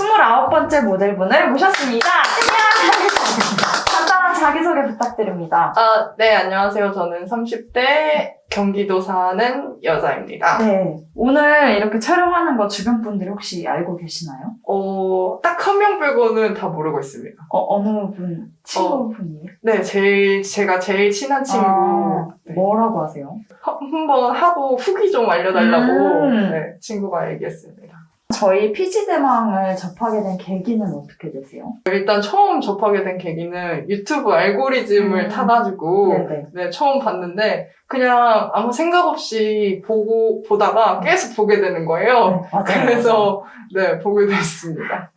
아홉 번째 모델분을 모셨습니다. 간단한 자기소개 부탁드립니다. 아, 네, 안녕하세요. 저는 30대 경기도 사는 여자입니다. 네. 오늘 이렇게 촬영하는 거 주변 분들이 혹시 알고 계시나요? 어, 딱 한 명 빼고는 다 모르고 있습니다. 어, 어느 분, 친구분이에요? 네, 제일, 제가 제일 친한 친구. 아, 네. 뭐라고 하세요? 한 번 하고 후기 좀 알려달라고 음. 네, 친구가 얘기했습니다. 저희 피지 대망을 접하게 된 계기는 어떻게 되세요? 일단 처음 접하게 된 계기는 유튜브 알고리즘을 음. 타가지고 네네. 네, 처음 봤는데 그냥 아무 생각 없이 보고 보다가 계속 보게 되는 거예요. 네, 맞아요. 그래서 네 보게 됐습니다.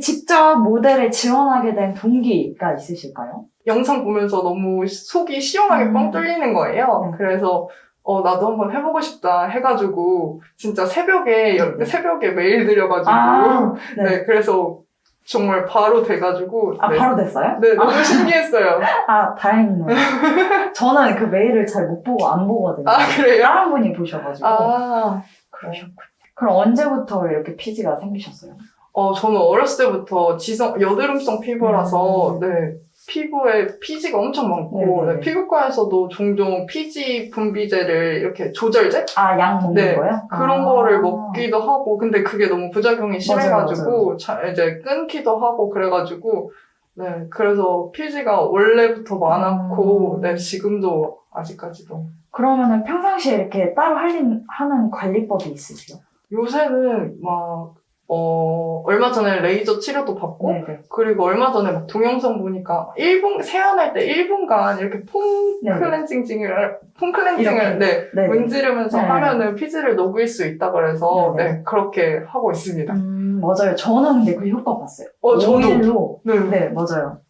직접 모델에 지원하게 된 동기가 있으실까요? 영상 보면서 너무 속이 시원하게 음. 뻥 뚫리는 거예요. 네. 그래서 어 나도 한번 해보고 싶다 해가지고 진짜 새벽에 열- 네. 새벽에 메일 드려가지고 아, 네. 네. 그래서 정말 바로 돼가지고 아, 네. 바로 됐어요? 네 너무 신기했어요. 아, 다행이네요. 저는 그 메일을 잘 못 보고 안 보거든요. 아 그래요? 다른 분이 보셔가지고. 아 그러셨군요. 그럼 언제부터 이렇게 피지가 생기셨어요? 어, 저는 어렸을 때부터 지성, 여드름성 피부라서, 음. 네, 피부에 피지가 엄청 많고, 네네네. 네, 피부과에서도 종종 피지 분비제를 이렇게 조절제? 아, 약 먹는 네, 거요? 그런 아. 거를 먹기도 하고, 근데 그게 너무 부작용이 맞아요, 심해가지고, 자, 이제 끊기도 하고, 그래가지고, 네, 그래서 피지가 원래부터 많았고, 음. 네, 지금도 아직까지도. 그러면은 평상시에 이렇게 따로 할린, 하는 관리법이 있으세요? 요새는 막, 어, 얼마 전에 레이저 치료도 받고, 네네. 그리고 얼마 전에 막 동영상 보니까 1분 세안할 때 1분간 이렇게 폼 네. 클렌징을 폼 클렌징을 네, 네. 문지르면서 네. 하면은 피지를 녹일 수 있다 그래서 네, 네. 네, 그렇게 하고 있습니다. 음, 맞아요. 저는 근데 그 효과 봤어요. 어 저도 오일로. 네. 네, 맞아요.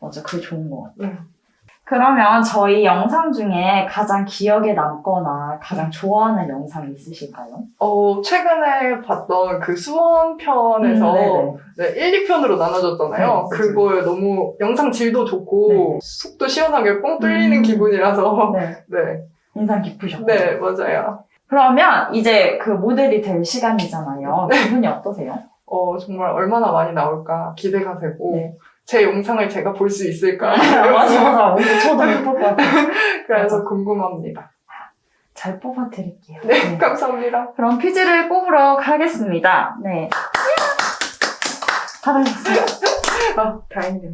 맞아, 그게 좋은 것 같아요. 네. 그러면 저희 영상 중에 가장 기억에 남거나 가장 좋아하는 영상이 있으실까요? 어 최근에 봤던 그 수원 편에서 음. 네, 1, 2편으로 나눠졌잖아요. 네. 그거에 너무 영상 질도 좋고 네. 속도 시원하게 뻥 뚫리는 음. 기분이라서 네, 네, 인상 깊으셨고. 네 맞아요. 그러면 이제 그 모델이 될 시간이잖아요. 네. 기분이 어떠세요? 어 정말 얼마나 많이 나올까 기대가 되고 네. 제 영상을 제가 볼 수 있을까 맞아, 맞아. 오늘 저도 못볼것 같아요. 그래서 맞아. 궁금합니다. 잘 뽑아드릴게요. 네, 감사합니다. 그럼 퀴즈를 뽑으러 가겠습니다. 네. 받으셨어요? 아, 다행이네요.